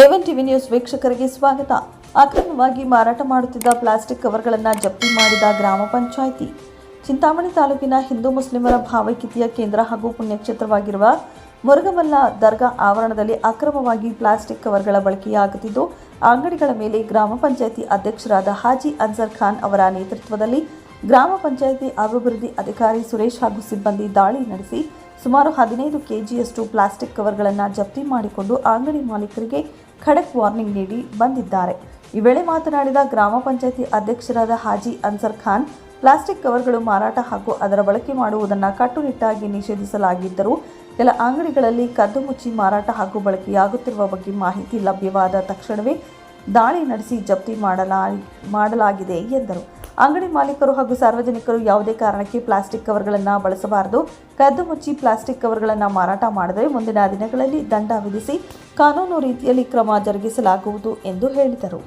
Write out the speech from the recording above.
A one TV news ವೀಕ್ಷಕರಿಗೆ ಸ್ವಾಗತ. ಅಕ್ರಮವಾಗಿ ಮಾರಾಟ ಮಾಡುತ್ತಿದ್ದ ಪ್ಲಾಸ್ಟಿಕ್ ಕವರ್ಗಳನ್ನು ಜಪ್ತಿ ಮಾಡಿದ ಗ್ರಾಮ ಪಂಚಾಯಿತಿ. ಚಿಂತಾಮಣಿ ತಾಲೂಕಿನ ಹಿಂದೂ ಮುಸ್ಲಿಮರ ಭಾವೈಕ್ಯತೆಯ ಕೇಂದ್ರ ಹಾಗೂ ಪುಣ್ಯಕ್ಷೇತ್ರವಾಗಿರುವ ಮುರುಗಮಲ್ಲ ದರ್ಗಾ ಆವರಣದಲ್ಲಿ ಅಕ್ರಮವಾಗಿ ಪ್ಲಾಸ್ಟಿಕ್ ಕವರ್ಗಳ ಬಳಕೆಯಾಗುತ್ತಿದ್ದು, ಅಂಗಡಿಗಳ ಮೇಲೆ ಗ್ರಾಮ ಪಂಚಾಯಿತಿ ಅಧ್ಯಕ್ಷರಾದ ಹಾಜಿ ಅನ್ಸರ್ ಖಾನ್ ಅವರ ನೇತೃತ್ವದಲ್ಲಿ ಗ್ರಾಮ ಪಂಚಾಯಿತಿ ಅಭಿವೃದ್ಧಿ ಅಧಿಕಾರಿ ಸುರೇಶ್ ಹಾಗೂ ಸಿಬ್ಬಂದಿ ದಾಳಿ ನಡೆಸಿ ಸುಮಾರು ಹದಿನೈದು ಕೆಜಿಯಷ್ಟು ಪ್ಲಾಸ್ಟಿಕ್ ಕವರ್ಗಳನ್ನು ಜಪ್ತಿ ಮಾಡಿಕೊಂಡು ಅಂಗಡಿ ಮಾಲೀಕರಿಗೆ ಖಡಕ್ ವಾರ್ನಿಂಗ್ ನೀಡಿ ಬಂದಿದ್ದಾರೆ. ಈ ವೇಳೆ ಮಾತನಾಡಿದ ಗ್ರಾಮ ಪಂಚಾಯಿತಿ ಅಧ್ಯಕ್ಷರಾದ ಹಾಜಿ ಅನ್ಸರ್ ಖಾನ್, ಪ್ಲಾಸ್ಟಿಕ್ ಕವರ್ಗಳು ಮಾರಾಟ ಹಾಗೂ ಅದರ ಬಳಕೆ ಮಾಡುವುದನ್ನು ಕಟ್ಟುನಿಟ್ಟಾಗಿ ನಿಷೇಧಿಸಲಾಗಿದ್ದರೂ ಕೆಲ ಅಂಗಡಿಗಳಲ್ಲಿ ಕದ್ದು ಮುಚ್ಚಿ ಮಾರಾಟ ಹಾಗೂ ಬಳಕೆಯಾಗುತ್ತಿರುವ ಬಗ್ಗೆ ಮಾಹಿತಿ ಲಭ್ಯವಾದ ತಕ್ಷಣವೇ ದಾಳಿ ನಡೆಸಿ ಜಪ್ತಿ ಮಾಡಲಾ ಮಾಡಲಾಗಿದೆ ಎಂದರು. ಅಂಗಡಿ ಮಾಲೀಕರು ಹಾಗೂ ಸಾರ್ವಜನಿಕರು ಯಾವುದೇ ಕಾರಣಕ್ಕೆ ಪ್ಲಾಸ್ಟಿಕ್ ಕವರ್ಗಳನ್ನು ಬಳಸಬಾರದು. ಕದ್ದು ಮುಚ್ಚಿ ಪ್ಲಾಸ್ಟಿಕ್ ಕವರ್ಗಳನ್ನು ಮಾರಾಟ ಮಾಡಿದರೆ ಮುಂದಿನ ದಿನಗಳಲ್ಲಿ ದಂಡ ವಿಧಿಸಿ ಕಾನೂನು ರೀತಿಯಲ್ಲಿ ಕ್ರಮ ಜರುಗಿಸಲಾಗುವುದು ಎಂದು ಹೇಳಿದರು.